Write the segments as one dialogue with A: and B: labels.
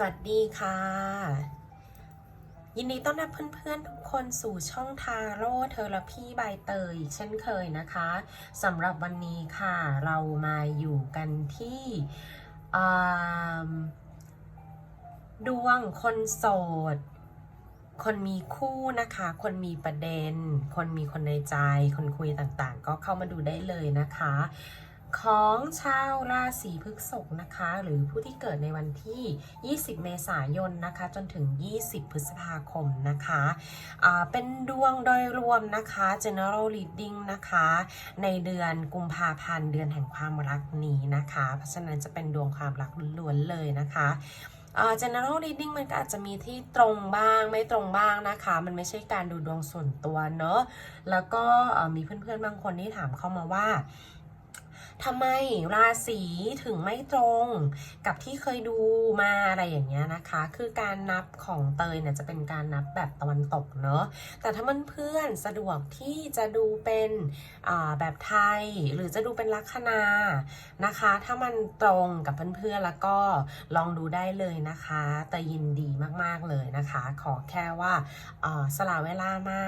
A: สวัสดีค่ะ ยินดีต้อนรับเพื่อนๆทุกคนสู่ช่องทาโร่เทอราพีบายเตยเช่นเคยนะคะสำหรับวันนี้ค่ะ เรามาอยู่กันที่ดวงคนโสด คนมีคู่นะคะ คนมีประเด็น คนมีคนในใจ คนคุยต่างๆ ก็เข้ามาดูได้เลยนะคะ ของชาวราศีพฤษภนะคะ หรือผู้ที่เกิดในวันที่ 20 เมษายนนะคะ จนถึง 20 พฤษภาคมนะคะอ่าเป็นดวงโดยรวมนะคะ general reading นะคะ ในเดือนกุมภาพันธ์เดือนแห่งความรักนี้นะคะ เพราะฉะนั้นจะเป็นดวงความรักล้วนๆเลยนะคะอ่า general reading มันก็อาจจะมีที่ตรงบ้างไม่ตรงบ้างนะคะ มันไม่ใช่การดูดวงส่วนตัวเนอะแล้วก็เอ่อมีเพื่อนๆบางคนที่ถามเข้ามาว่า ทำไมราศีถึงไม่ตรงกับที่เคยดูมาอะไรอย่างเงี้ยนะคะ คือการนับของเตยเนี่ยจะเป็นการนับแบบตะวันตกเนอะแต่ถ้ามันเพื่อนสะดวกที่จะดูเป็นแบบไทย หรือจะดูเป็นลัคนานะคะ ถ้ามันตรงกับเพื่อนๆแล้วก็ลองดูได้เลยนะคะแต่ยินดีมากๆเลยนะคะ ขอแค่ว่าสละเวลามา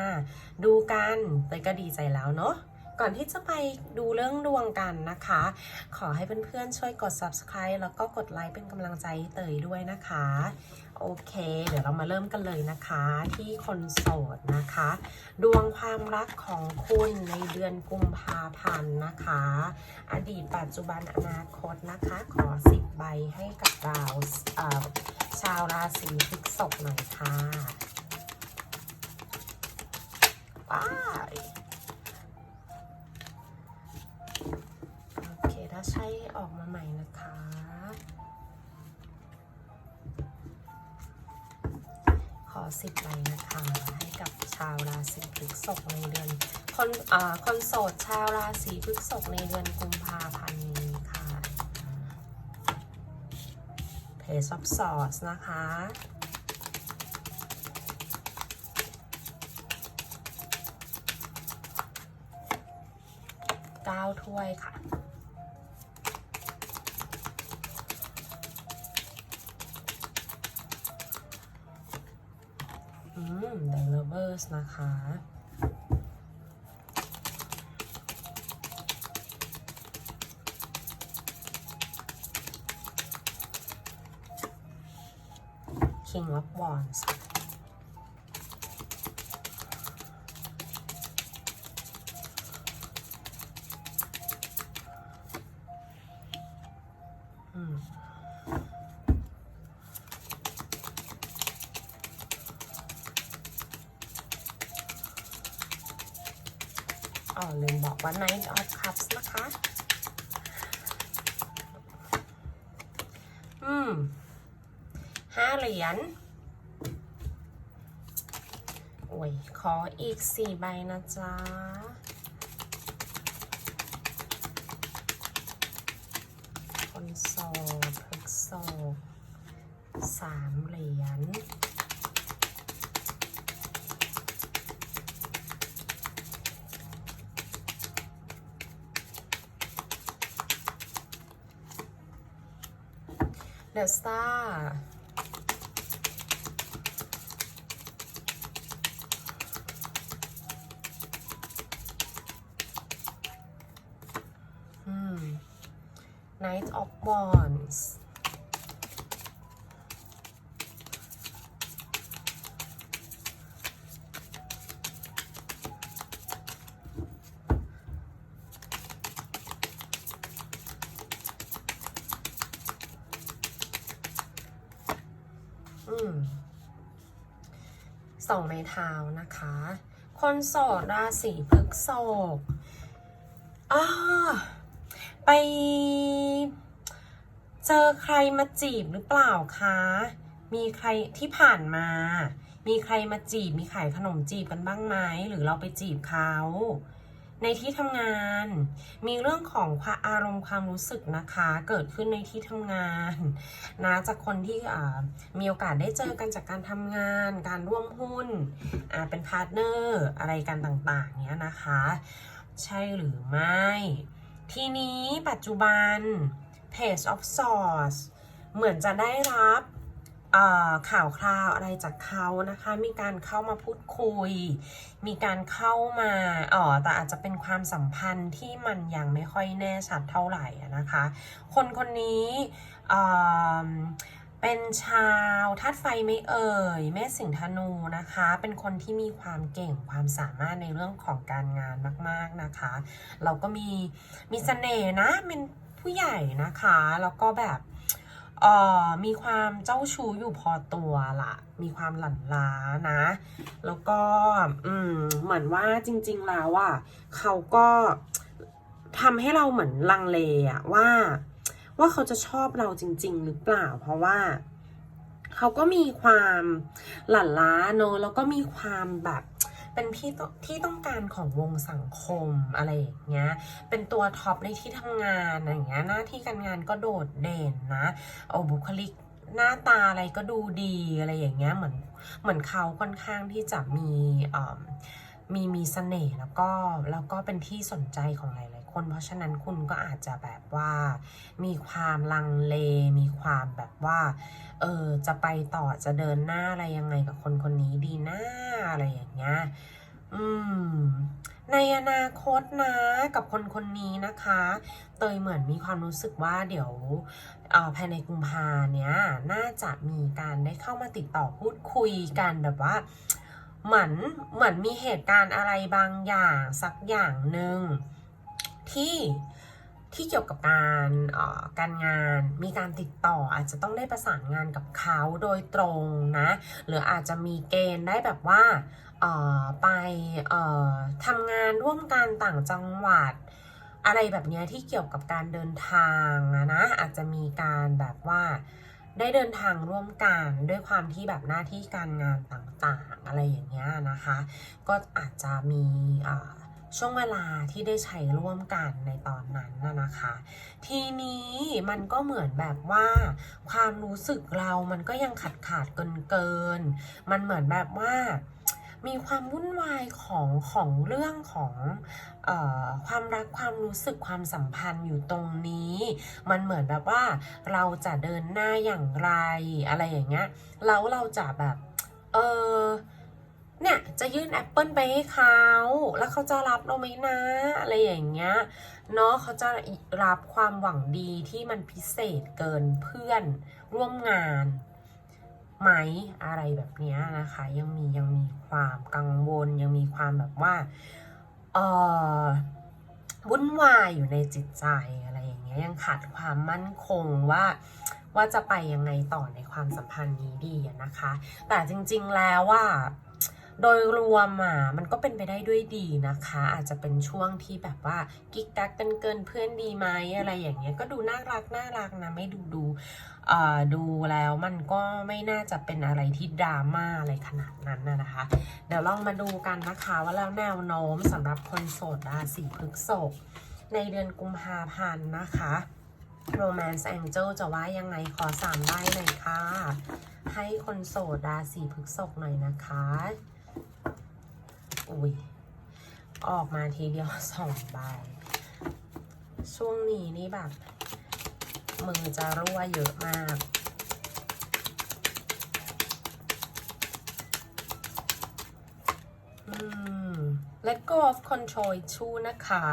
A: ดูกันเตยก็ดีใจแล้วเนอะ ก่อนที่จะไปดูเรื่องดวงกันนะคะ ขอให้เพื่อนๆช่วยกด subscribe แล้วก็กดไลค์เป็นกำลังใจเตยด้วยนะคะ โอเค เดี๋ยวเรามาเริ่มกันเลยนะคะ ที่คนโสดนะคะ ดวงความรักของคุณในเดือนกุมภาพันธ์นะคะ อดีตปัจจุบันอนาคตนะคะ ขอ10ใบให้กับเราเชาวราศีพฤษภหน่อยค่ะว้ ใช่ออกมาใหม่นะคะ ขอสิบใบนะคะ ให้กับชาวราศีพฤษภในเดือนคนอ่าคนโสดชาวราศีพฤษภในเดือนกุมภาพันธ์นี้ค่ะ Page of Swords นะคะเก้าถ้วยค่ะ นะคะ King of Wands ว่า Knight of Cups นะคะ อืมห้าเหรียญโอ้ย ขออีกสี่ใบนะจ๊ะ คนโสดพฤกษบสามเหรียญ เดอะสตาร์อืม Knight of Wands อืมสองไม้ เท้านะคะ คนโสดราศีพฤกษภอ่าไปเจอใครมาจีบหรือเปล่าคะ มีใครที่ผ่านมา มีใครมาจีบ มีขายขนมจีบกันบ้างไหม หรือเราไปจีบเขา ในที่ทำงาน มีเรื่องของความอารมณ์ความรู้สึกนะคะ เกิดขึ้นในที่ทำงานนะจากคนที่มีโอกาสได้เจอกันจากการทำงาน การร่วมหุ้นเป็นพาร์ทเนอร์อะไรกันต่างๆเนี้ยนะคะ ใช่หรือไม่ ทีนี้ปัจจุบัน Page of Swords เหมือนจะได้รับ ข่าวคราวอะไรจากเขานะคะ มีการเข้ามาพูดคุย มีการเข้ามาอ๋อแต่อาจจะเป็นความสัมพันธ์ที่มันยังไม่ค่อยแน่ชัดเท่าไหร่นะคะ คนคนนี้เป็นชาวธาตุไฟไม่เอ่ยแม่สิงห์ธนูนะคะ เป็นคนที่มีความเก่งความสามารถในเรื่องของการงานมาก ๆนะคะ เราก็มีมีเสน่ห์นะเป็นผู้ใหญ่นะคะ แล้วก็แบบ เอ่อมีความเจ้าชู้อยู่พอตัวละมีความหลั่นล้านะ แล้วก็อืมเหมือนว่าจริง ๆ แล้วอะเขาก็ทำให้เราเหมือนลังเลอะว่า ว่าเขาจะชอบเราจริง ๆ หรือเปล่า เพราะว่าเขาก็มีความหลั่นล้าเนอะแล้วก็มีความแบบ เป็นพี่ที่ต้องการของวงสังคมอะไรอย่างเงี้ย เป็นตัวท็อปในที่ทำงานอะไรอย่างเงี้ยหน้าที่การงานก็โดดเด่นนะเอาบุคลิกหน้าตาอะไรก็ดูดีอะไรอย่างเงี้ยเหมือนเหมือนเขาค่อนข้างที่จะมีอ่อมีมีเสน่ห์แล้วก็แล้วก็เป็นที่สนใจของหลาย คน เพราะฉะนั้นคุณก็อาจจะแบบว่า มีความลังเล มีความแบบว่า เออจะไปต่อจะเดินหน้าอะไรยังไงกับคนคนนี้ดีหนะอะไรอย่างเงี้ย อืมในอนาคตนะกับคนคนนี้นะคะ เตยเหมือนมีความรู้สึกว่าเดี๋ยวเออภายในกุมภาเนี้ยน่าจะมีการได้เข้ามาติดต่อพูดคุยกันแบบว่าเหมือนเหมือนมีเหตุการณ์อะไรบางอย่างสักอย่างหนึ่ง ที่ที่เกี่ยวกับการอ่อการงานมีการติดต่ออาจจะต้องได้ประสานงานกับเขาโดยตรงนะ หรืออาจจะมีเกณฑ์ได้แบบว่าอ่อไปอ่อทำงานร่วมกันต่างจังหวัด อะไรแบบเนี้ยที่เกี่ยวกับการเดินทางนะนะอาจจะมีการแบบว่าได้เดินทางร่วมกันด้วยความที่แบบหน้าที่การงานต่างๆ อะไรอย่างเงี้ยนะคะ ก็อาจจะมีอ่า ช่วงเวลาที่ได้ใช้ร่วมกันในตอนนั้นนะนะคะ ทีนี้มันก็เหมือนแบบว่า ความรู้สึกเรามันก็ยังขาดขาดเกินเกินๆมันเหมือนแบบว่ามีความวุ่นวายของของเรื่องของออความรักความรู้สึกความสัมพันธ์อยู่ตรงนี้ มันเหมือนแบบว่าเราจะเดินหน้าอย่างไรอะไรอย่างเงี้ยแล้วเราจะแบบเออ เนี่ยจะยื่นแอปเปิลไปให้เขาแล้วเขาจะรับเราไหมนะ อะไรอย่างเงี้ยเนาะเขาจะรับความหวังดีที่มันพิเศษเกินเพื่อนร่วมงานไหมอะไรแบบเนี้ยนะคะ ยังมียังมีความกังวลยังมีความแบบว่าเออวุ่นวายอยู่ในจิตใจอะไรอย่างเงี้ยยังขาดความมั่นคงว่าว่าจะไปยังไงต่อในความสัมพันธ์นี้ดีนะคะ แต่จริง ๆแล้วว่า โดยรวมอะมันก็เป็นไปได้ด้วยดีนะคะ อาจจะเป็นช่วงที่แบบว่ากิ๊กกักกันเกินเพื่อนดีไหมอะไรอย่างเงี้ยก็ดูน่ารักน่ารักนะไม่ดูดูเอ่อดูแล้วมันก็ไม่น่าจะเป็นอะไรที่ดราม่าอะไรขนาดนั้นนะคะ เดี๋ยวลองมาดูกันนะคะว่าแล้วแนวโน้มสำหรับคนโสดราศีพฤษภในเดือนกุมภาพันธ์นะคะ Romance Angel จะว่ายังไงขอสามใบหน่อยค่ะ ให้คนโสดราศีพฤษภหน่อยนะคะ อุ้ยออกมาทีเดียวสองใบช่วงนี้นี่แบบ มือจะรั่วเยอะมาก อืม let go of control issue นะคะ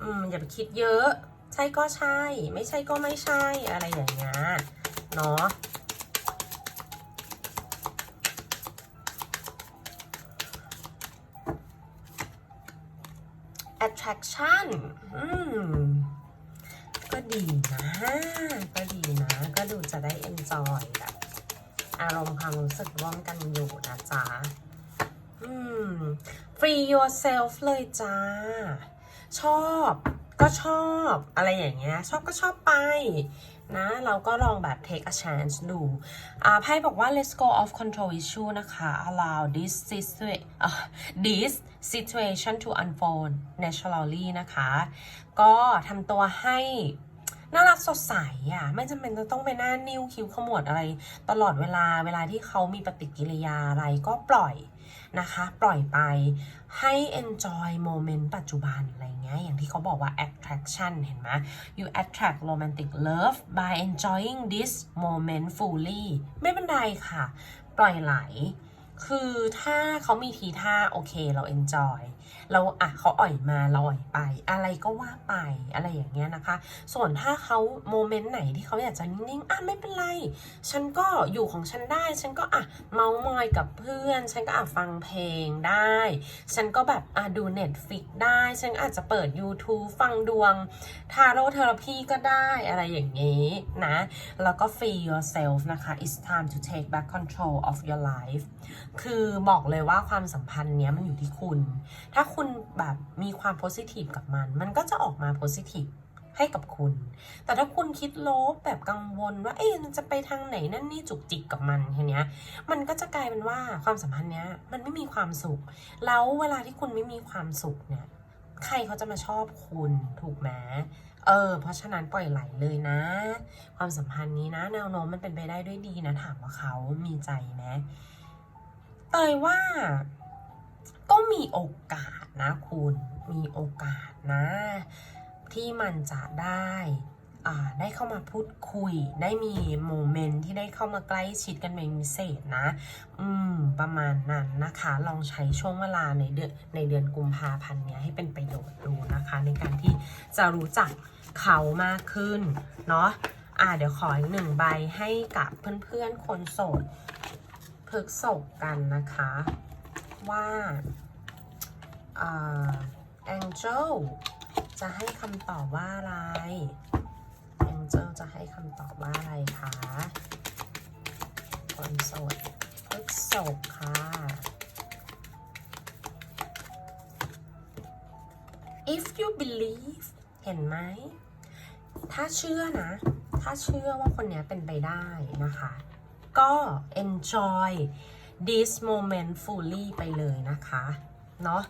A: อืม อย่าไปคิดเยอะ ใช่ก็ใช่ ไม่ใช่ก็ไม่ใช่อะไรอย่างเงี้ยเนาะ attraction อืมก็ดีนะ ก็ดีนะ ก็ดูจะได้ enjoy แบบอารมณ์ความรู้สึกร่วมกันอยู่นะจ๊ะ อืม free yourself เลยจ้า ชอบก็ชอบอะไรอย่างเงี้ย ชอบก็ชอบไป นะ เราก็ลองแบบ take a chance ดูอ่าไพ่บอกว่า let's go off control issue นะคะ allow this situa- อะ this situation to unfold naturally นะคะ ก็ทำตัวให้น่ารักสดใสอะ ไม่จำเป็นจะต้องไปหน้านิ้วคิ้วขมวดอะไร ตลอดเวลาเวลาที่เขามีปฏิกิริยาอะไรก็ปล่อย นะคะ ปล่อยไปให้ enjoy moment ปัจจุบันอะไรเงี้ยอย่างที่เขาบอกว่า attraction เห็นไหม you attract romantic love by enjoying this moment fully ไม่เป็นไรค่ะ ปล่อยไหล คือถ้าเขามีทีท่า โอเคเรา enjoy เราอะเขาอ่อยมาเราอ่อยไป อะไรก็ว่าไปอะไรอย่างเงี้ยนะคะ ส่วนถ้าเขาโมเมนต์ไหนที่เขาอยากจะนิ่งๆอะไม่เป็นไร ฉันก็อยู่ของฉันได้ ฉันก็อะเมาส์มอยกับเพื่อน ฉันก็อะฟังเพลงได้ ฉันก็แบบอะดู Netflix ได้ ฉันอาจจะเปิด YouTube ฟังดวงทาโร่เทอราพีก็ได้อะไรอย่างนี้นะ แล้วก็ free yourself นะคะ it's time to take back control of your life คือบอกเลยว่าความสัมพันธ์เนี้ยมันอยู่ที่คุณถ้าคุณแบบมีความ positive กับมัน มันก็จะออกมา positive ให้กับคุณ แต่ถ้าคุณคิดลบแบบกังวลว่า เอ๊ะมันจะไปทางไหนนั่นนี่จุกจิกกับมันทีเนี้ย มันก็จะกลายเป็นว่าความสัมพันธ์เนี้ยมันไม่มีความสุข แล้วเวลาที่คุณไม่มีความสุขเนี่ย ใครเขาจะมาชอบคุณถูกไหมเออ เพราะฉะนั้นปล่อยไหลเลยนะ ความสัมพันธ์นี้นะ แนวโน้มมันเป็นไปได้ด้วยดีนะ ถามว่าเขามีใจไหมเตยว่า ก็มีโอกาสนะคุณมีโอกาสนะ ที่มันจะได้อ่าได้เข้ามาพูดคุย ได้มีโมเมนต์ที่ได้เข้ามาใกล้ชิดกันเป็นพิเศษนะ อืม ประมาณนั้นนะคะ ลองใช้ช่วงเวลาในเดือนในเดือนกุมภาพันธ์นี้ให้เป็นประโยชน์ดูนะคะ ในการที่จะรู้จักเขามากขึ้น เนาะอ่าเดี๋ยวขออีกหนึ่งใบให้กับเพื่อนๆคนโสดเพฤกษกกันนะคะ ว่าอ่า Angel จะให้คำตอบว่าอะไร Angel จะให้คำตอบว่าอะไรคะคนโสดพฤกษกค่ะ if you believe เห็นไหม ถ้าเชื่อนะ ถ้าเชื่อว่าคนเนี้ยเป็นไปได้นะคะ ก็ enjoy this moment fully ไปเลยนะคะ เนาะ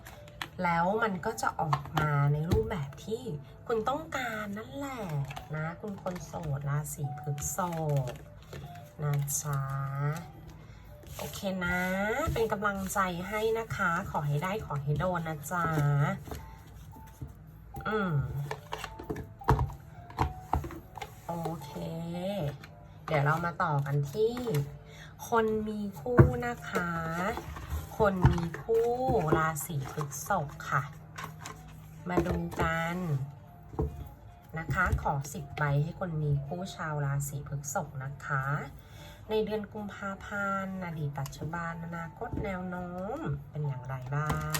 A: แล้วมันก็จะออกมาในรูปแบบที่คุณต้องการนั่นแหละนะ คุณคนโสดราศีพฤษภนะจ๊ะโอเคนะ เป็นกำลังใจให้นะคะ ขอให้ได้ขอให้โดนนะจ๊ะ อืม โอเค เดี๋ยวเรามาต่อกันที่ คนมีคู่นะคะ คนมีคู่ราศีพฤษภค่ะ มาดูกันนะคะ ขอสิบใบให้คนมีคู่ชาวราศีพฤษภนะคะ ในเดือนกุมภาพันธ์อดีตปัจจุบันอนาคตแนวโน้มเป็นอย่างไรบ้าง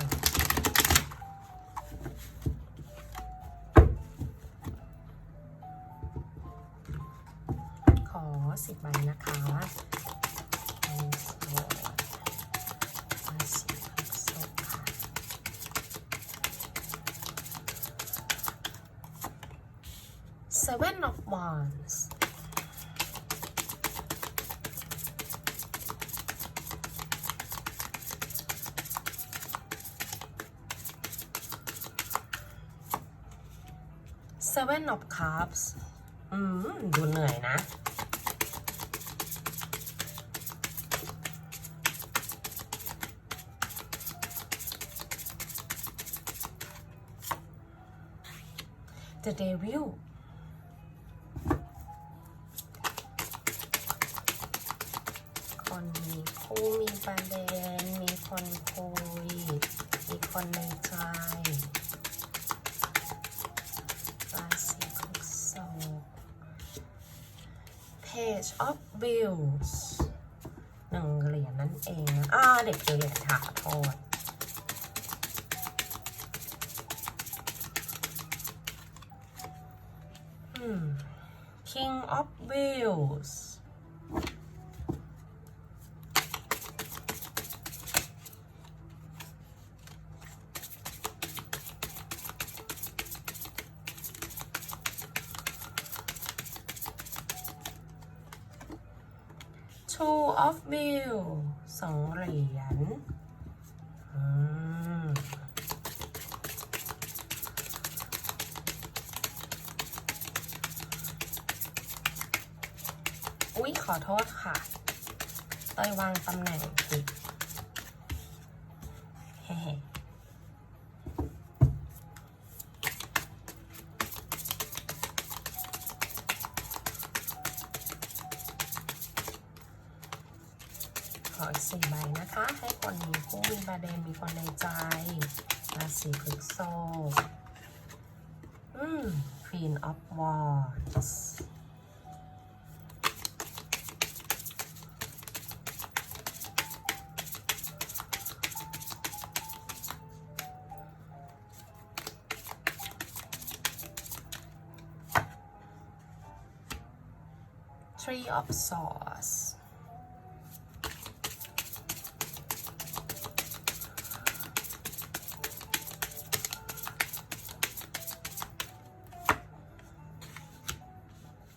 A: ขอสิบใบนะคะคนโสดราศีพฤษภค่ะ Seven of Wands เซเว่น of cups อืม ดูเหนื่อยนะ The Devil King of Wheels อุ๊ยขอโทษค่ะเตยวางตำแหน่งผิดขออีกสี่ใบนะคะ ให้คนมีคู่มีประเด็นมีคนในใจราศีพฤษภอืม Queen of Wands of Swords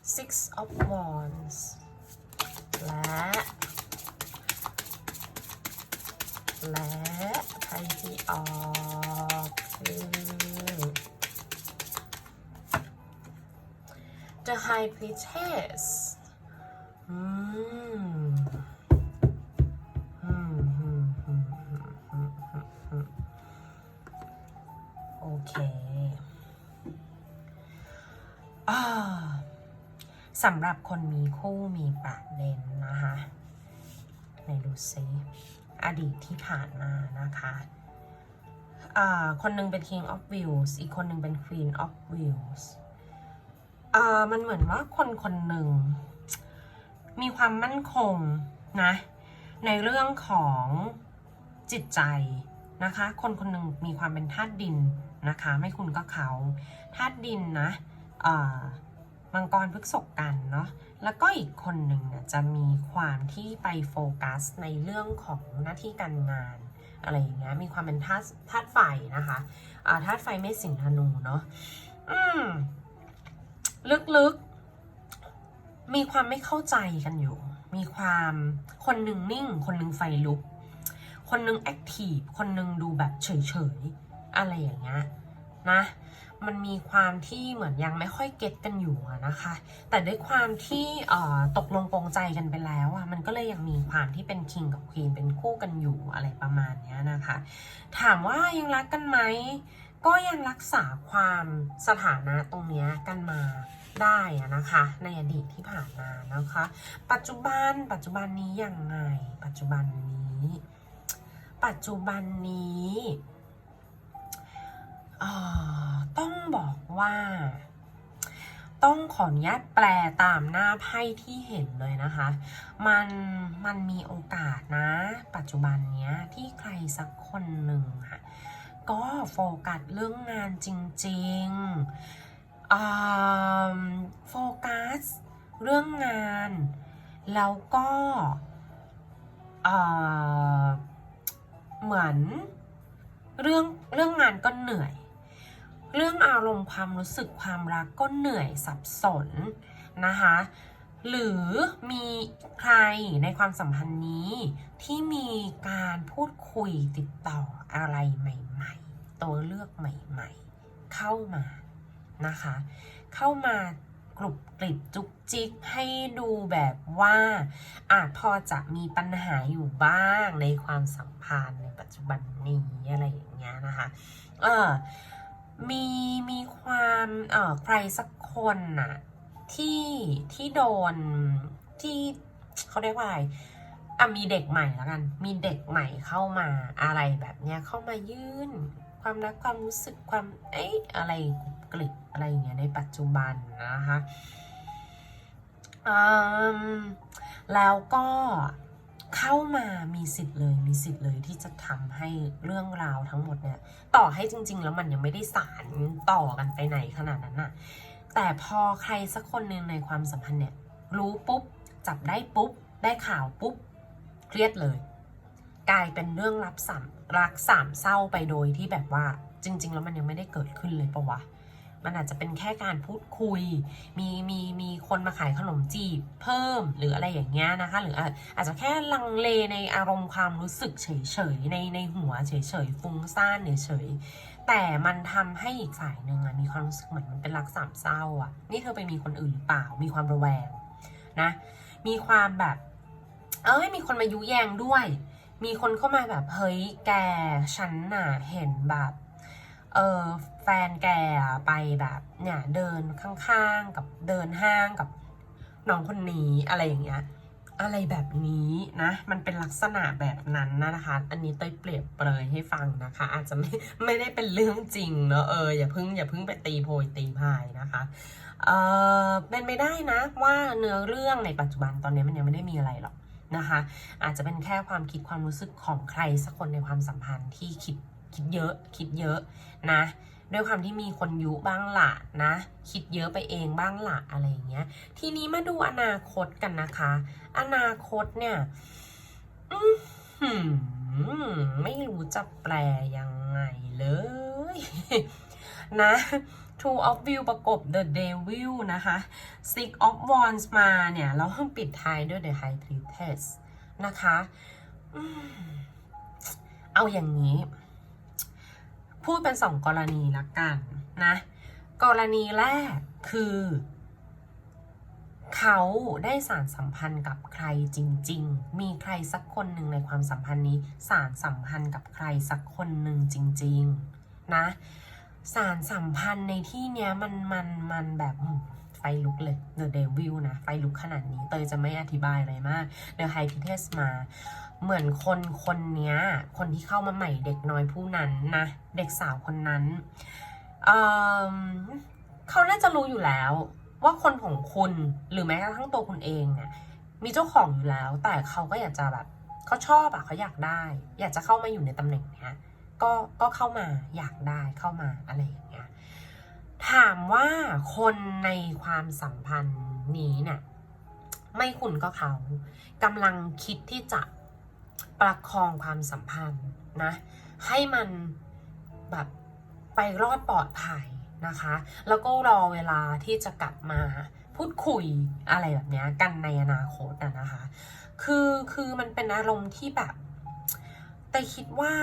A: Six of Wands และ และไพ่ที่ออกคือ The High Priestess สำหรับคนมีคู่มีประเด็นนะคะไหนดูซิอดีตที่ผ่านมานะคะอ่าคนหนึ่งเป็น King of Wheels อีกคนหนึ่งเป็น Queen of Wheels อ่ามันเหมือนว่าคนคนหนึ่งมีความมั่นคงนะในเรื่องของจิตใจนะคะ คนคนหนึ่งมีความเป็นธาตุดินนะคะ ไม่คุณก็เขาธาตุดินนะอ่า มังกรพฤกษกกันเนาะแล้วก็อีกคนหนึ่งเนี่ยจะมีความที่ไปโฟกัสในเรื่องของหน้าที่การงาน อะไรอย่างเงี้ยมีความเป็นธาตุธาตุไฟนะคะอ่าธาตุไฟเมษสิงธนูเนาะอืมลึกๆ มีความไม่เข้าใจกันอยู่ มีความคนหนึ่งนิ่ง คนหนึ่งไฟลุก คนหนึ่งแอคทีฟคนหนึ่งดูแบบเฉยๆ อะไรอย่างเงี้ยนะ มันมีความที่เหมือนยังไม่ค่อยเก็ตกันอยู่นะคะ แต่ด้วยความที่ตกลงปรงใจกันไปแล้วอะมันก็เลยยังมีความที่เป็นคิงกับควีนเป็นคู่กันอยู่อะไรประมาณนี้นะคะ ถามว่ายังรักกันไหมก็ยังรักษาความสถานะตรงเนี้ยกันมาได้นะคะ ในอดีตที่ผ่านมานะคะ ปัจจุบันปัจจุบันนี้ยังไง ปัจจุบันนี้ ปัจจุบันนี้ ต้องบอกว่า ต้องขออนุญาตแปลตามหน้าไพ่ที่เห็นเลยนะคะ มันมันมีโอกาสนะ ปัจจุบันเนี้ยที่ใครสักคนหนึ่งค่ะก็โฟกัสเรื่องงานจริงๆโฟกัสเรื่องงาน แล้วก็เหมือนเรื่องเรื่องงานก็เหนื่อย เรื่องอารมณ์ความรู้สึกความรักก็เหนื่อยสับสนนะคะหรือมีใครในความสัมพันธ์นี้ ที่มีการพูดคุยติดต่ออะไรใหม่ๆ ตัวเลือกใหม่ๆ เข้ามานะคะ เข้ามากรุบกริบจุกจิกให้ดูแบบว่า อาจพอจะมีปัญหาอยู่บ้างในความสัมพันธ์ในปัจจุบันนี้อะไรอย่างเงี้ยนะคะ เออ มีมีความเอ่อใครสักคนน่ะที่ที่โดนที่เขาเรียกว่าอะไรอะมีเด็กใหม่แล้วกัน มีเด็กใหม่เข้ามาอะไรแบบเนี้ยเข้ามายื่น ความรักความรู้สึกความเอ๊ะอะไรกลิบอะไรอย่างเงี้ยในปัจจุบันนะคะอืมแล้วก็ เข้ามามีสิทธิ์เลยมีสิทธิ์เลยที่จะทำให้เรื่องราวทั้งหมดเนี่ย ต่อให้จริง ๆ แล้วมันยังไม่ได้สารต่อกันไปไหนขนาดนั้นน่ะ แต่พอใครสักคนหนึ่งในความสัมพันธ์เนี่ย รู้ปุ๊บ จับได้ปุ๊บ ได้ข่าวปุ๊บ เครียดเลย กลายเป็นเรื่องรับสามรักสามเศร้าไปโดยที่แบบว่าจริง ๆ แล้วมันยังไม่ได้เกิดขึ้นเลยปะวะ มันอาจจะเป็นแค่การพูดคุย มีมีมีคนมาขายขนมจีบเพิ่มหรืออะไรอย่างเงี้ยนะคะ หรืออาจจะแค่ลังเลในอารมณ์ความรู้สึกเฉยๆในในหัวเฉยๆฟุ้งซ่านเฉยๆแต่มันทำให้อีกฝ่ายหนึ่งอะมีความรู้สึกเหมือนมันเป็นรักสามเศร้าอะนี่เธอไปมีคนอื่นหรือเปล่า มีความระแวงนะ มีความแบบ เอ้ยมีคนมายุแยงด้วย มีคนเข้ามาแบบเฮ้ยแกฉันน่ะเห็นแบบเออ แฟนแกไปแบบเนี่ยเดินข้างๆกับเดินห้างกับน้องคนนี้อะไรอย่างเงี้ยอะไรแบบนี้นะ มันเป็นลักษณะแบบนั้นนะคะ อันนี้เต้ยเปรียบเปรยให้ฟังนะคะ อาจจะไม่ไม่ได้เป็นเรื่องจริงเนอะเอออย่าพิ่งอย่าพิ่งไปตีโพยตีพายนะคะเออเป็นไม่ได้นะว่าเนื้อเรื่องในปัจจุบันตอนนี้มันยังไม่ได้มีอะไรหรอกนะคะ อาจจะเป็นแค่ความคิดความรู้สึกของใครสักคนในความสัมพันธ์ที่คิดคิดเยอะคิดเยอะนะ ด้วยความที่มีคนยุบ้างละนะ คิดเยอะไปเองบ้างละอะไรอย่างเงี้ย ทีนี้มาดูอนาคตกันนะคะ อนาคตเนี่ยไม่รู้จะแปลยังไงเลย นะ Two of View ประกบ The Devil นะคะ Six of Wands มาเนี่ยแล้วห้องปิดท้ายด้วย The High Priestess นะคะอเอาอย่างนี้ พูดเป็นสองกรณีละกันนะ กรณีแรกคือ เขาได้สารสัมพันธ์กับใครจริง ๆ มีใครสักคนหนึ่งในความสัมพันธ์นี้ สารสัมพันธ์กับใครสักคนหนึ่งจริง ๆ นะ สารสัมพันธ์ในที่เนี้ยมันมันมันแบบ ไฟลุกเลย The Devil นะ ไฟลุกขนาดนี้ เตยจะไม่อธิบายอะไรมาก The High Priestess มา เหมือนคนคนนี้คนที่เข้ามาใหม่เด็กน้อยผู้นั้นนะ เด็กสาวคนนั้นเเขาน่าจะรู้อยู่แล้ว ว่าคนของคุณหรือแม้กระทั่งตัวคุณเองเนี่ยมีเจ้าของอยู่แล้ว แต่เขาก็อยากจะแบบเขาชอบอะเขาอยากได้ อยากจะเข้ามาอยู่ในตำแหน่งเนี้ยก็ก็เข้ามาอยากได้เข้ามาอะไรอย่างเงี้ย ถามว่าคนในความสัมพันธ์นี้เนี่ยไม่คุณก็เขากำลังคิดที่จะประคองความสัมพันธ์นะ ให้มันแบบไปรอดปลอดภัยนะคะ แล้วก็รอเวลาที่จะกลับมาพูดคุยอะไรแบบนี้กันในอนาคตนะคะ คือคือมันเป็นอารมณ์ที่แบบ แต่คิดว่า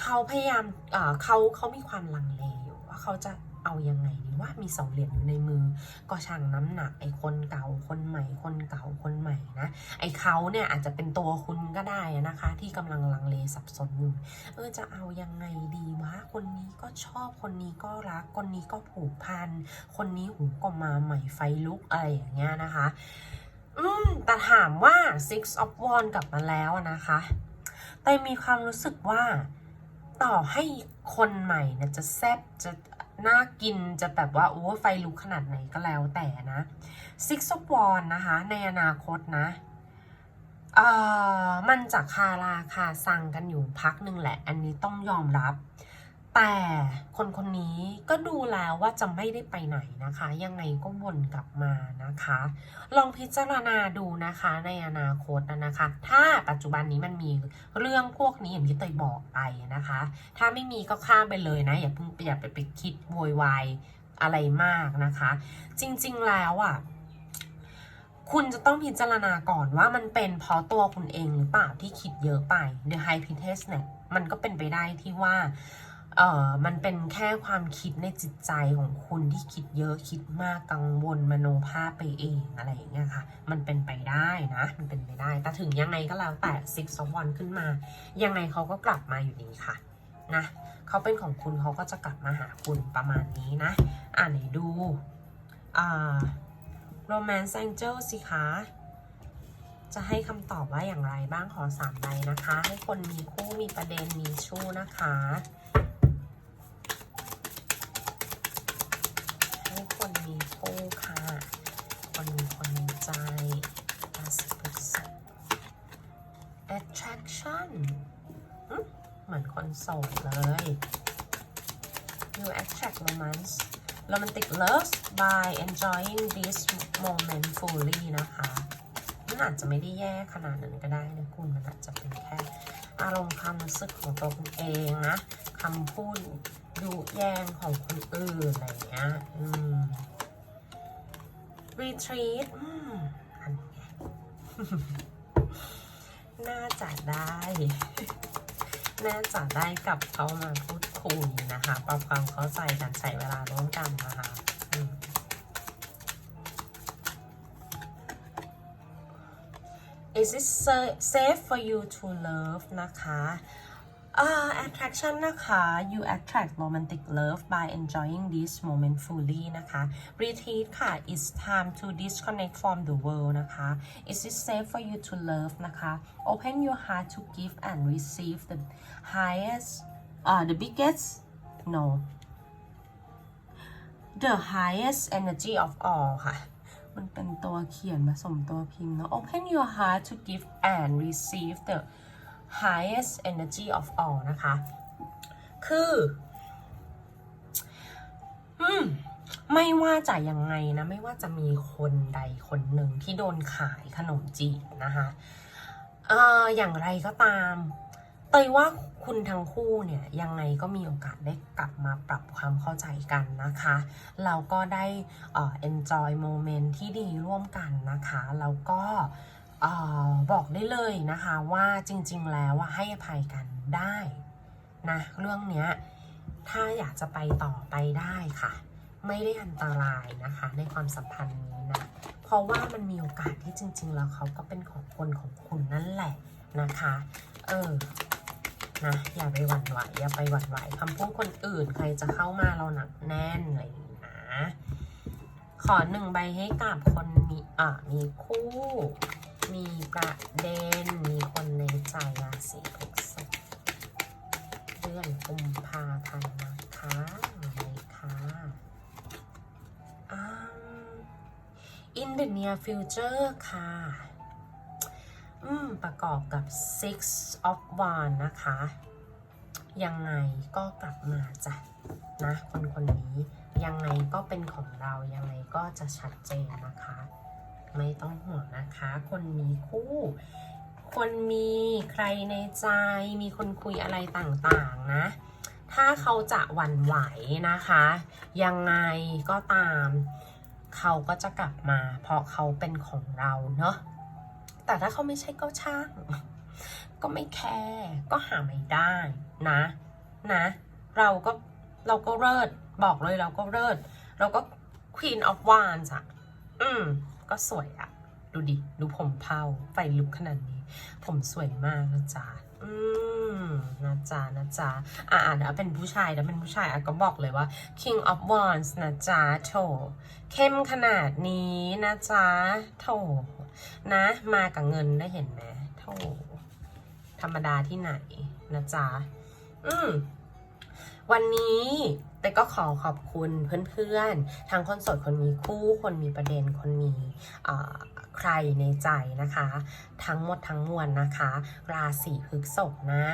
A: เขาพยายามเอ่อเขาเขามีความลังเลอยู่ว่าเขาจะ เอายังไงดีว่ามีสองเหรียญอยู่ในมือ ก็ชั่งน้ำหนักไอ้คนเก่าคนใหม่คนเก่าคนใหม่นะไอ้เขาเนี่ยอาจจะเป็นตัวคุณก็ได้นะคะ ที่กำลังลังเลสับสนอยู่เออจะเอายังไงดีวะคนนี้ก็ชอบคนนี้ก็รักคนนี้ก็ผูกพันคนนี้หูก็มาใหม่ไฟลุกอะไรอย่างเงี้ยนะคะ อืมแต่ถามว่า Six of Wands กลับมาแล้วนะคะ แต่มีความรู้สึกว่าต่อให้คนใหม่เนี่ยจะแซ่บจะ น่ากินจะแบบว่าโอ้ไฟลุกขนาดไหนก็แล้วแต่นะ Six of w a n d นะคะ ในอนาคตนะเอ่อมันจะคาราคาสั่งกันอยู่พักหนึ่งแหละ อันนี้ต้องยอมรับ แต่คนคนนี้ก็ดูแล้วว่าจะไม่ได้ไปไหนนะคะ ยังไงก็วนกลับมานะคะ ลองพิจารณาดูนะคะในอนาคตนะนะคะ ถ้าปัจจุบันนี้มันมีเรื่องพวกนี้อย่างที่เตยบอกไปนะคะ ถ้าไม่มีก็ข้ามไปเลยนะอย่าเพิ่งอย่าไปไปคิดโวยวายอะไรมากนะคะ จริงๆแล้วอะคุณจะต้องพิจารณาก่อนว่ามันเป็นเพราะตัวคุณเองหรือเปล่าที่คิดเยอะไป The High Priestess เนี่ยมันก็เป็นไปได้ที่ว่า เอ่อมันเป็นแค่ความคิดในจิตใจของคุณที่คิดเยอะคิดมากกังวลมโนภาพไปเองอะไรอย่างเงี้ยค่ะ มันเป็นไปได้นะ มันเป็นไปได้ แต่ถึงยังไงก็แล้วแต่ Six of Wands ขึ้นมา ยังไงเขาก็กลับมาอยู่ดีค่ะนะเขาเป็นของคุณเขาก็จะกลับมาหาคุณประมาณนี้นะ อ่าไหนดูอ่า Romance Angel สิคะจะให้คำตอบว่าอย่างไรบ้างขอสามใบนะคะ ให้คนมีคู่มีประเด็นมีชู้นะคะ ให้คนมี ค่ะคนคนใจ 80% attraction เหมือนคนโสดเลย you attract romance romantic love by enjoying this moment fully นะคะมันอาจจะไม่ได้แย่ขนาดนั้นก็ได้นะคุณมันอาจจะเป็นแค่อารมณ์ความรู้สึกของตัวคุณเองนะคำพูดยุแยงของคนอื่นอะไรอย่างเงี้ย อืม retreat น่าจะได้ น่าจะได้กลับเขามาพูดคุยนะคะ ปรับความเข้าใจกันใช้เวลาร่วมกันนะคะอ is it safe for you to love นะคะ อ่า attraction นะคะ you attract romantic love by enjoying this moment fully นะคะ retreat ค่ะ it's time to disconnect from the world นะคะ is it safe for you to love นะคะ open your heart to give and receive the highest uh, the biggest no the highest energy of all ค่ะมันเป็นตัวเขียนผสมตัวพิมพ์เนอะ Open your heart to give and receive the highest energy of all นะคะ คือ อืม ไม่ว่าจะยังไงนะ ไม่ว่าจะมีคนใดคนหนึ่งที่โดนขายขนมจีบนะคะเอ่ออย่างไรก็ตาม เตยว่าคุณทั้งคู่เนี่ยยังไงก็มีโอกาสได้กลับมาปรับความเข้าใจกันนะคะ เราก็ได้เอ่อ enjoy moment ที่ดีร่วมกันนะคะ แล้วก็ ออบอกได้เลยนะคะว่าจริง ๆ แล้วว่าให้อภัยกันได้นะเรื่องเนี้ยถ้าอยากจะไปต่อไปได้ค่ะ ไม่ได้อันตรายนะคะ ในความสัมพันธ์นี้นะ เพราะว่ามันมีโอกาสที่จริง ๆ แล้วเขาก็เป็นของคนของคุณนั่นแหละนะคะ เออนะอย่าไปหวั่นไหวอย่าไปหวั่นไหวคำพูดคนอื่นใครจะเข้ามาเราหนักแน่นอะไรอย่างนี้นะขอหนึ่งใบให้กับคนมีอะมีคู่ มีประเด็นมีคนในใจราศีพฤษภเดือนกุมภาพันธ์นะคะเลยค่ะอ่า in the near future ค่ะอืมประกอบกับ six of wands นะคะ ยังไงก็กลับมาจ้ะนะคนคนนี้ยังไงก็เป็นของเรายังไงก็จะชัดเจนนะคะ ไม่ต้องห่วงนะคะ คนมีคู่ คนมีใครในใจ มีคนคุยอะไรต่างๆนะ ถ้าเขาจะหวั่นไหวนะคะ ยังไงก็ตาม เขาก็จะกลับมา เพราะเขาเป็นของเราเนาะ แต่ถ้าเขาไม่ใช่ก็ช่าง ก็ไม่แคร์ก็หาไม่ได้นะนะ เราก็เราก็เลิศบอกเลยเราก็เลิศเราก็ Queen of Wands อะอืม ก็สวยอะดูดิ ดูผมเผาไฟลุกขนาดนี้ ผมสวยมากนะจ๊ะ อืมนะจ๊ะนะจ๊ะ อ่าเดี๋ยวเป็นผู้ชายเดี๋ยวเป็นผู้ชายอะก็บอกเลยว่า King of Wands นะจ๊ะ โถ เข้มขนาดนี้นะจ๊ะ โถ นะ มากับเงินได้เห็นไหมโถ ธรรมดาที่ไหนนะจ๊ะ อืมวันนี้ แต่ก็ขอขอบคุณเพื่อนๆ ทั้งคนโสดคนมีคู่คนมีประเด็นคนมีใครในใจนะคะ ทั้งหมดทั้งมวลนะคะ ราศีพฤษภนะ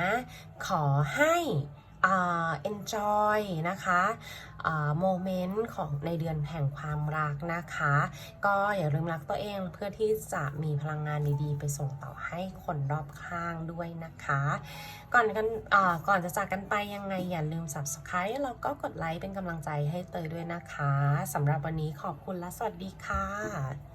A: ขอให้ enjoy นะคะโมเมนต์ของในเดือนแห่งความรักนะคะ ก็อย่าลืมรักตัวเองเพื่อที่จะมีพลังงานดีๆ ไปส่งต่อให้คนรอบข้างด้วยนะคะ ก่อนกันก่อนจะจากกันไปยังไงอย่าลืม subscribe แล้วก็กดไลค์เป็นกำลังใจให้เตยด้วยนะคะสำหรับวันนี้ขอบคุณและสวัสดีค่ะ